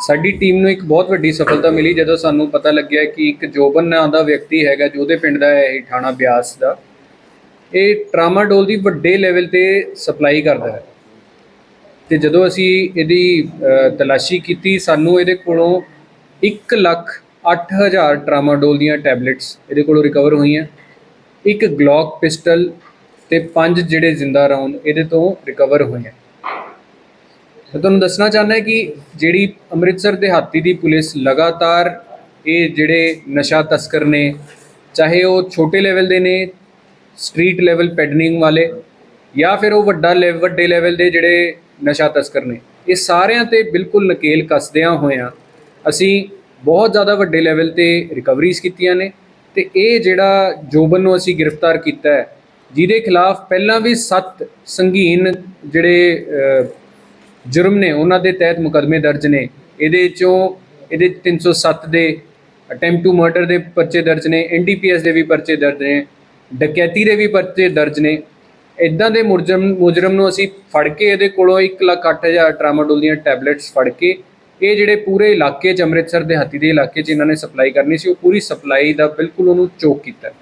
ਸਾਡੀ ਟੀਮ ਨੂੰ ਇੱਕ ਬਹੁਤ ਵੱਡੀ ਸਫਲਤਾ ਮਿਲੀ ਜਦੋਂ ਸਾਨੂੰ ਪਤਾ ਲੱਗਿਆ ਕਿ ਇੱਕ ਜੋਬਨ ਨਾਂ ਦਾ ਵਿਅਕਤੀ ਹੈਗਾ ਜੋ ਉਹਦੇ ਪਿੰਡ ਦਾ ਹੈ, ਇਹ ਥਾਣਾ ਬਿਆਸ ਦਾ। ਇਹ ਟਰਾਮਾਡੋਲ ਦੀ ਵੱਡੇ ਲੈਵਲ ਤੇ ਸਪਲਾਈ ਕਰਦਾ ਹੈ। ਤੇ ਜਦੋਂ ਅਸੀਂ ਇਹਦੀ ਤਲਾਸ਼ੀ ਕੀਤੀ, ਸਾਨੂੰ ਇਹਦੇ ਕੋਲੋਂ 1 ਲੱਖ 8000 ਟਰਾਮਾਡੋਲ ਦੀਆਂ ਟੈਬਲੇਟਸ ਇਹਦੇ ਕੋਲੋਂ ਰਿਕਵਰ ਹੋਈਆਂ। ਇੱਕ ਗਲੌਕ ਪਿਸਟਲ ਤੇ ਪੰਜ ਜਿਹੜੇ ਜ਼ਿੰਦਾ ਰਾਉਂਡ ਇਹਦੇ ਤੋਂ ਰਿਕਵਰ ਹੋਏ ਹੈ ਮੈਂ ਤੁਹਾਨੂੰ ਦੱਸਣਾ ਚਾਹੁੰਦਾ ਕਿ ਜਿਹੜੀ ਅੰਮ੍ਰਿਤਸਰ ਦੇ ਹਾਤੀ ਦੀ ਪੁਲਿਸ ਲਗਾਤਾਰ ਇਹ ਜਿਹੜੇ ਨਸ਼ਾ ਤਸਕਰ ਨੇ, ਚਾਹੇ ਉਹ ਛੋਟੇ ਲੈਵਲ ਦੇ ਨੇ ਸਟਰੀਟ ਲੈਵਲ ਪੈਡਨਿੰਗ ਵਾਲੇ, ਜਾਂ ਫਿਰ ਉਹ ਵੱਡਾ ਲੈਵ ਵੱਡੇ ਲੈਵਲ ਦੇ ਜਿਹੜੇ ਨਸ਼ਾ ਤਸਕਰ ਨੇ, ਇਹ ਸਾਰਿਆਂ ਤੇ ਬਿਲਕੁਲ ਨਕੇਲ ਕੱਸਦਿਆਂ ਹੋਇਆਂ ਅਸੀਂ ਬਹੁਤ ਜ਼ਿਆਦਾ ਵੱਡੇ ਲੈਵਲ ਤੇ ਰਿਕਵਰੀਜ਼ ਕੀਤੀਆਂ ਨੇ ਤੇ ਇਹ ਜਿਹੜਾ ਜੋਬਨ ਨੂੰ ਅਸੀਂ ਗ੍ਰਿਫਤਾਰ ਕੀਤਾ ਹੈ, ਜਿਹਦੇ ਖਿਲਾਫ ਪਹਿਲਾਂ ਵੀ 7 ਸੰਗੀਨ ਜਿਹੜੇ ਜੁਰਮ ਨੇ ਉਹਨਾਂ ਦੇ ਤਹਿਤ ਮੁਕੱਦਮੇ ਦਰਜ ਨੇ। ਇਹਦੇ ਚੋਂ ਇਹਦੇ 307 ਦੇ ਅਟੈਂਪਟ ਟੂ ਮਰਡਰ ਦੇ ਪਰਚੇ ਦਰਜ ਨੇ ਐਨਡੀਪੀਐਸ ਦੇ ਵੀ ਪਰਚੇ ਦਰਜ ਨੇ ਡਕੈਤੀ ਦੇ ਵੀ ਪਰਚੇ ਦਰਜ ਨੇ। ਇਦਾਂ ਦੇ ਮੁਜਰਮ ਮੁਜਰਮ ਨੂੰ ਅਸੀਂ ਫੜ ਕੇ ਇਹਦੇ ਕੋਲੋਂ 1,08,000 ਟਰਾਮਾਡੋਲ ਦੀਆਂ ਟੈਬਲੇਟਸ ਫੜ ਕੇ ਇਹ ਜਿਹੜੇ ਪੂਰੇ ਇਲਾਕੇ 'ਚ ਅੰਮ੍ਰਿਤਸਰ ਦੇ ਹਾਤੀ ਦੇ ਇਲਾਕੇ 'ਚ ਇਹਨਾਂ ਨੇ ਸਪਲਾਈ ਕਰਨੀ ਸੀ ਉਹ ਪੂਰੀ ਸਪਲਾਈ ਦਾ ਬਿਲਕੁਲ ਉਹਨੂੰ ਚੋਕ ਕੀਤਾ।